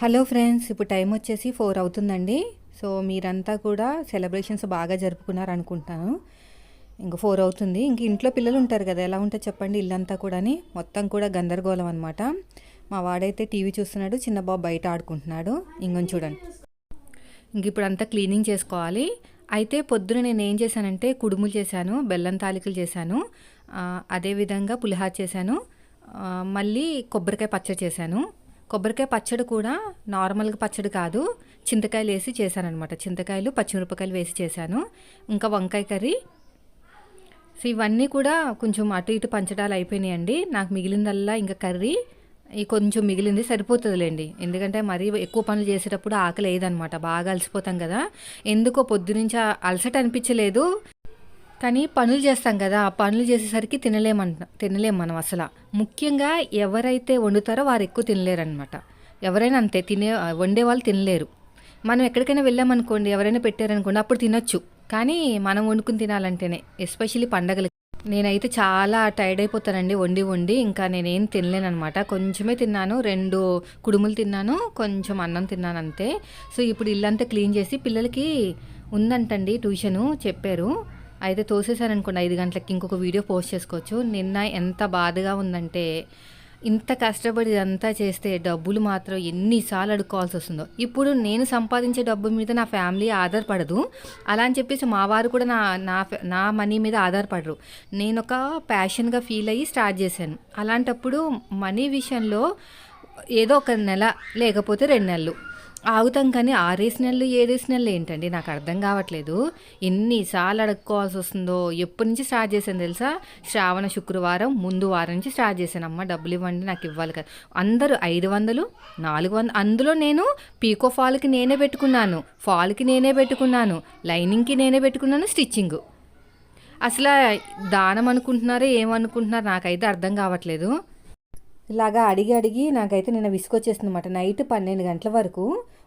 Hello friends ఇప్పుడు time వచ్చేసి four అవుతుందండి. సో మీరంతా కూడా సెలబ్రేషన్స్ బాగా జరుపుకున్నారు అనుకుంటాను ఇంక ఫోర్ అవుతుంది. ఇంక ఇంట్లో పిల్లలు ఉంటారు కదా ఎలా ఉంటే చెప్పండి? ఇల్లంతా కూడాని మొత్తం కూడా గందరగోళం అనమాట మా వాడైతే టీవీ చూస్తున్నాడు చిన్న బాబు బయట ఆడుకుంటున్నాడు. ఇంకొని చూడండి. ఇంక ఇప్పుడు అంతా క్లీనింగ్ చేసుకోవాలి. అయితే పొద్దున నేను ఏం చేశానంటే కుడుములు చేశాను బెల్లం తాలికలు చేశాను అదేవిధంగా పులిహార చేశాను మళ్ళీ కొబ్బరికాయ పచ్చడి చేశాను. కొబ్బరికాయ పచ్చడి కూడా నార్మల్గా పచ్చడి కాదు. చింతకాయలు వేసి చేశానమాట చింతకాయలు పచ్చిమిరపకాయలు వేసి చేశాను. ఇంకా వంకాయ కర్రీ. సో ఇవన్నీ కూడా కొంచెం అటు ఇటు పంచడాలు అయిపోయినాయండి. నాకు మిగిలిందల్లా ఇంకా కర్రీ. కొంచెం మిగిలింది సరిపోతుందిలేండి. ఎందుకంటే మరీ ఎక్కువ పనులు చేసేటప్పుడు ఆకలి వేయదనమాట బాగా అలసిపోతాం కదా. ఎందుకో పొద్దునుంచి అలసట అనిపించలేదు. కానీ పనులు చేస్తాం కదా ఆ పనులు చేసేసరికి తినలేమంట తినలేం మనం అసలు. ముఖ్యంగా ఎవరైతే వండుతారో వారు ఎక్కువ తినలేరనమాట ఎవరైనా అంతే తినే వండే వాళ్ళు తినలేరు. మనం ఎక్కడికైనా వెళ్ళామనుకోండి ఎవరైనా పెట్టారనుకోండి అప్పుడు తినొచ్చు. కానీ మనం వండుకుని తినాలంటేనే ఎస్పెషల్లీ పండగలకి. నేనైతే చాలా టైర్డ్ అయిపోతానండి వండి వండి. ఇంకా నేనేం తినలేనమాట కొంచెమే తిన్నాను రెండు కుడుములు తిన్నాను కొంచెం అన్నం తిన్నాను అంతే. సో ఇప్పుడు ఇల్లంతా క్లీన్ చేసి పిల్లలకి ఉందంటండి ట్యూషను చెప్పారు. అయితే తోసేసారనుకోండి ఐదు గంటలకి ఇంకొక వీడియో పోస్ట్ చేసుకోవచ్చు. నిన్న ఎంత బాధగా ఉందంటే ఇంత కష్టపడి ఇదంతా చేస్తే డబ్బులు మాత్రం ఎన్నిసార్లు అడుక్కోవాల్సి వస్తుందో. ఇప్పుడు నేను సంపాదించే డబ్బు మీద నా ఫ్యామిలీ ఆధారపడదు. అలా అని చెప్పేసి మా వారు కూడా నా నా నా మనీ మీద ఆధారపడరు. నేను ఒక ప్యాషన్గా ఫీల్ అయ్యి స్టార్ట్ చేశాను. అలాంటప్పుడు మనీ విషయంలో ఏదో ఒక నెల లేకపోతే రెండు నెలలు. ఆగుతాం కానీ ఆరేసిన నెలలు ఏడేసి నెలలు ఏంటండి? నాకు అర్థం కావట్లేదు. ఎన్నిసార్లు అడుక్కోవాల్సి వస్తుందో ఎప్పటి నుంచి స్టార్ట్ చేశాను తెలుసా? శ్రావణ శుక్రవారం ముందు వారం నుంచి స్టార్ట్ చేశాను. అమ్మ డబ్బులు ఇవ్వండి నాకు ఇవ్వాలి కదా. అందరూ ఐదు వందలు నాలుగు వందలు అందులో నేను పీకో ఫాల్కి నేనే పెట్టుకున్నాను. ఫాల్కి నేనే పెట్టుకున్నాను. లైనింగ్కి నేనే పెట్టుకున్నాను స్టిచ్చింగ్ అసలు దానం అనుకుంటున్నారో ఏమనుకుంటున్నారో నాకైతే అర్థం కావట్లేదు. ఇలాగా అడిగి అడిగి నాకైతే నిన్న విసుకొచ్చేసింది అనమాట నైట్ పన్నెండు గంటల వరకు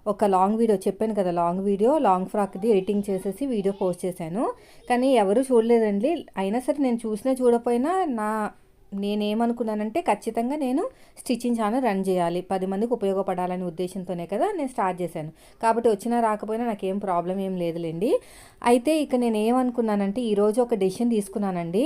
ఒక లాంగ్ వీడియో చెప్పాను కదా లాంగ్ వీడియో లాంగ్ ఫ్రాక్ది ఎడిటింగ్ చేసేసి వీడియో పోస్ట్ చేశాను. కానీ ఎవరు చూడలేదండి. అయినా సరే నేను చూసినా చూడకపోయినా నా నేనేమనుకున్నానంటే ఖచ్చితంగా నేను స్టిచ్చింగ్ ఛానల్ రన్ చేయాలి. పది మందికి ఉపయోగపడాలనే ఉద్దేశంతోనే కదా నేను స్టార్ట్ చేశాను. కాబట్టి వచ్చినా రాకపోయినా నాకేం ప్రాబ్లం ఏం లేదులేండి. అయితే ఇక నేను ఏమనుకున్నానంటే ఈరోజు ఒక డెసిషన్ తీసుకున్నానండి.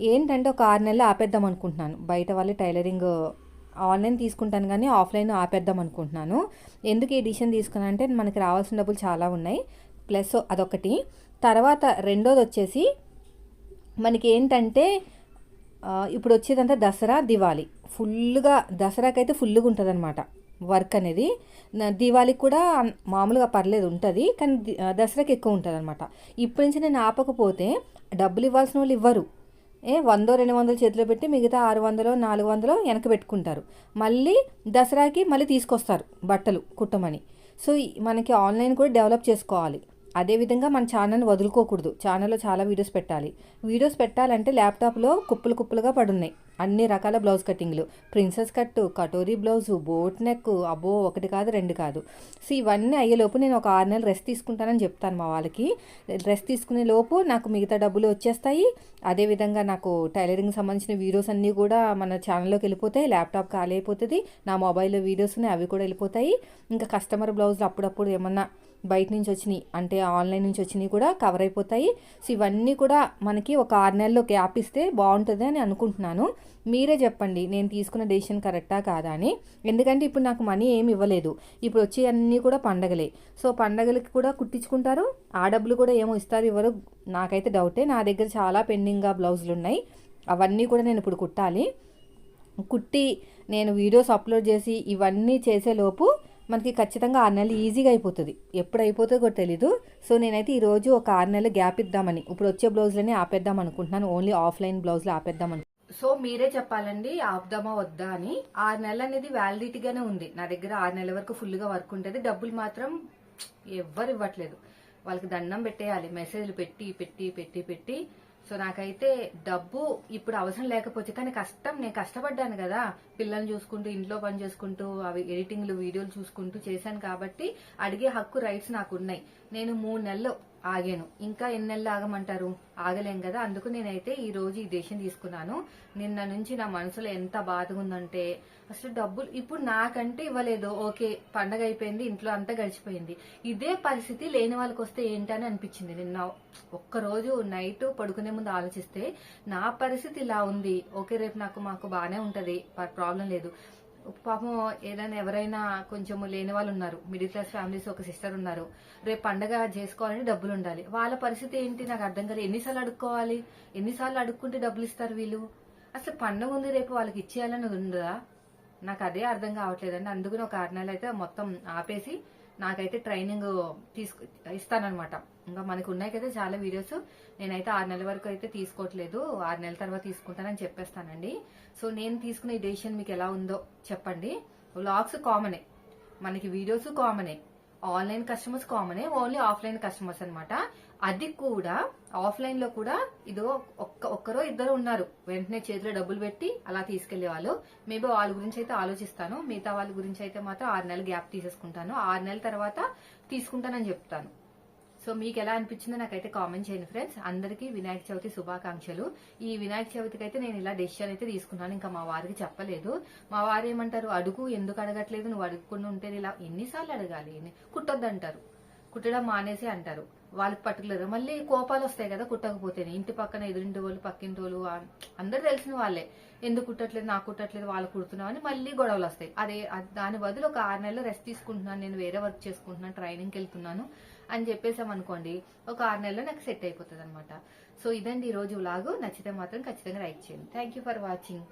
ఏంటంటే ఒక ఆరు నెలలు ఆపేద్దాం అనుకుంటున్నాను. బయట వాళ్ళు టైలరింగ్ ఆన్లైన్ తీసుకుంటాను కానీ ఆఫ్లైన్ ఆపేద్దాం అనుకుంటున్నాను. ఎందుకు ఈ డిసిషన్ తీసుకున్నానంటే మనకి రావాల్సిన డబ్బులు చాలా ఉన్నాయి. ప్లస్ అదొకటి. తర్వాత రెండోది వచ్చేసి మనకి ఏంటంటే ఇప్పుడు వచ్చేదంతా దసరా దివాళీ. ఫుల్గా దసరాకైతే ఫుల్గా ఉంటుంది అనమాట వర్క్ అనేది. నా- దివాళీకి కూడా మామూలుగా పర్లేదు ఉంటుంది. కానీ దసరాకి ఎక్కువ ఉంటుంది అనమాట ఇప్పటి నుంచి నేను ఆపకపోతే డబ్బులు ఇవ్వాల్సిన వాళ్ళు ఇవ్వరు. వందో రెండు వందలు చేతిలో పెట్టి మిగతా ఆరు వందలు నాలుగు వందలు వెనక పెట్టుకుంటారు. మళ్ళీ దసరాకి మళ్ళీ తీసుకొస్తారు బట్టలు కుట్టమని. సో ఈ- మనకి ఆన్లైన్ కూడా డెవలప్ చేసుకోవాలి. అదేవిధంగా మన ఛానల్ని వదులుకోకూడదు. ఛానల్లో చాలా వీడియోస్ పెట్టాలి. వీడియోస్ పెట్టాలంటే ల్యాప్టాప్లో కుప్పలు కుప్పలుగా పడున్నాయి. అన్ని రకాల బ్లౌజ్ కటింగ్లు. Princess cut katori blouse boat neck అబ్బో ఒకటి కాదు రెండు కాదు. సో ఇవన్నీ అయ్యేలోపు నేను ఒక ఆరు నెలలు రెస్ట్ తీసుకుంటానని చెప్తాను మా వాళ్ళకి. రెస్ట్ తీసుకునే లోపు నాకు మిగతా డబ్బులు వచ్చేస్తాయి. అదేవిధంగా నాకు టైలరింగ్ సంబంధించిన వీడియోస్ అన్నీ కూడా మన ఛానల్లోకి వెళ్ళిపోతాయి ల్యాప్టాప్ ఖాళీ అయిపోతుంది. నా మొబైల్లో వీడియోస్ ఉన్నాయి అవి కూడా వెళ్ళిపోతాయి. ఇంకా కస్టమర్ బ్లౌజులు అప్పుడప్పుడు ఏమన్నా బయట నుంచి వచ్చినాయి అంటే ఆన్లైన్ నుంచి వచ్చినాయి కూడా కవర్ అయిపోతాయి. సో ఇవన్నీ కూడా మనకి ఒక ఆరు నెలల్లో గ్యాప్ ఇస్తే బాగుంటుంది అని అనుకుంటున్నాను. మీరే చెప్పండి నేను తీసుకున్న డెసిషన్ కరెక్టా కాదా అని. ఎందుకంటే ఇప్పుడు నాకు మనీ ఏమి ఇవ్వలేదు. ఇప్పుడు వచ్చే అన్నీ కూడా పండగలే. సో పండగలకి కూడా కుట్టించుకుంటారు. ఆ డబ్బులు కూడా ఏమో ఇస్తారు ఇవ్వరు. నాకైతే డౌటే. నా దగ్గర చాలా పెండింగ్గా బ్లౌజులు ఉన్నాయి. అవన్నీ కూడా నేను ఇప్పుడు కుట్టాలి. కుట్టి నేను వీడియోస్ అప్లోడ్ చేసి ఇవన్నీ చేసేలోపు మనకి ఖచ్చితంగా ఆరు నెలలు ఈజీగా అయిపోతుంది. ఎప్పుడు అయిపోతుందో కూడా తెలీదు. సో నేనైతే ఈరోజు ఒక ఆరు నెలలు గ్యాప్ ఇద్దామని ఇప్పుడు వచ్చే బ్లౌజులని ఆపేద్దాం అనుకుంటున్నాను. ఓన్లీ ఆఫ్లైన్ బ్లౌజ్లు ఆపేద్దాం అనుకుంటున్నాను సో మీరే చెప్పాలండి ఆపుదామా వద్దా అని. ఆరు నెలలు అనేది వ్యాలిడిటీగానే ఉంది. నా దగ్గర ఆరు నెలల వరకు ఫుల్గా వర్క్ ఉంటుంది. డబ్బులు మాత్రం ఎవ్వరు ఇవ్వట్లేదు. వాళ్ళకి దండం పెట్టేయాలి. మెసేజ్లు పెట్టి పెట్టి పెట్టి పెట్టి సో నాకైతే డబ్బు ఇప్పుడు అవసరం లేకపోతే కానీ కష్టం నేను కష్టపడ్డాను కదా. పిల్లల్ని చూసుకుంటూ ఇంట్లో పని చేసుకుంటూ అవి ఎడిటింగ్లు వీడియోలు చూసుకుంటూ చేశాను కాబట్టి అడిగే హక్కు రైట్స్ నాకు ఉన్నాయి నేను మూడు నెలలు ఆగాను. ఇంకా ఎన్ని ఆగమంటారు? ఆగలేం కదా? అందుకు నేనైతే ఈ రోజు ఈ దేశం తీసుకున్నాను. నిన్న నుంచి నా మనసులో ఎంత బాధగా ఉందంటే అసలు డబ్బులు ఇప్పుడు నాకంటే ఇవ్వలేదు. ఓకే పండగ అయిపోయింది ఇంట్లో అంతా గడిచిపోయింది. ఇదే పరిస్థితి లేని వాళ్ళకి వస్తే ఏంటని అనిపించింది. నిన్న ఒక్కరోజు నైట్ పడుకునే ముందు ఆలోచిస్తే నా పరిస్థితి ఇలా ఉంది. ఓకే రేపు నాకు మాకు బాగానే ఉంటది. ప్రాబ్లం లేదు. పాపం ఏదైనా ఎవరైనా కొంచెం లేని వాళ్ళు ఉన్నారు. మిడిల్ క్లాస్ ఫ్యామిలీస్ ఒక సిస్టర్ ఉన్నారు. రేపు పండగ చేసుకోవాలంటే డబ్బులు ఉండాలి. వాళ్ళ పరిస్థితి ఏంటి? నాకు అర్థం కాదు ఎన్నిసార్లు అడుక్కోవాలి? ఎన్నిసార్లు అడుక్కుంటే డబ్బులు ఇస్తారు వీళ్ళు? అసలు పండగ ఉంది రేపు వాళ్ళకి ఇచ్చేయాలని ఉందా? నాకు అదే అర్థం కావట్లేదండి. అందుకని ఒక ఆరు నెలలు అయితే మొత్తం ఆపేసి నాకైతే ట్రైనింగ్ తీసుకు ఇస్తానన్నమాట. ఇంకా మనకు ఉన్నాయి కదా చాలా వీడియోస్ నేనైతే ఆరు నెలల వరకు అయితే తీసుకోవట్లేదు. ఆరు నెలల తర్వాత తీసుకుంటానని చెప్పేస్తానండి. సో నేను తీసుకునే డెసిషన్ మీకు ఎలా ఉందో చెప్పండి. వ్లాగ్స్ కామనే మనకి వీడియోస్ కామనే ఆన్లైన్ కస్టమర్స్ కామనే ఓన్లీ ఆఫ్లైన్ కస్టమర్స్ అనమాట అది కూడా ఆఫ్లైన్లో కూడా ఇదో ఒక్క ఒక్కరో ఇద్దరు ఉన్నారు. వెంటనే చేతిలో డబ్బులు పెట్టి అలా తీసుకెళ్ళే వాళ్ళు. మేబీ వాళ్ళ గురించి అయితే ఆలోచిస్తాను. మిగతా వాళ్ళ గురించి అయితే మాత్రం ఆరు నెలలు గ్యాప్ తీసేసుకుంటాను. ఆరు నెలల తర్వాత తీసుకుంటానని చెప్తాను. సో మీకు ఎలా అనిపించిందో నాకైతే కామెంట్ చేయండి ఫ్రెండ్స్. అందరికీ వినాయక చవితి శుభాకాంక్షలు. ఈ వినాయక చవితికి అయితే నేను ఇలా డెసిషన్ అయితే తీసుకున్నాను. ఇంకా మా వారికి చెప్పలేదు. మా వారు ఏమంటారు? అడుగు ఎందుకు అడగట్లేదు? నువ్వు అడుగుకుండా ఉంటే ఇలా ఎన్నిసార్లు అడగాలి? కుట్టొద్దు అంటారు కుట్టడం మానేసి అంటారు. వాళ్ళకి పర్టికులర్ మళ్ళీ కోపాలు వస్తాయి కదా కుట్టకపోతేనే. ఇంటి పక్కన ఎదురింటి వాళ్ళు పక్కింటి వాళ్ళు అందరు అందరూ తెలిసిన వాళ్ళే. ఎందుకు కుట్టట్లేదు? నాకు కుట్టట్లేదు. వాళ్ళు కుడుతున్నావు అని మళ్ళీ గొడవలు వస్తాయి. అదే దాని బదులు ఒక ఆరు నెలలు రెస్ట్ తీసుకుంటున్నాను. నేను వేరే వర్క్ చేసుకుంటున్నాను. ట్రైనింగ్కి వెళ్తున్నాను అని చెప్పేసాం అనుకోండి ఒక ఆరు నెలల్లో నాకు సెట్ అయిపోతుంది అనమాట సో ఇదండి ఈ రోజు లాగు నచ్చితే మాత్రం ఖచ్చితంగా లైక్ చేయండి. Thank you for watching.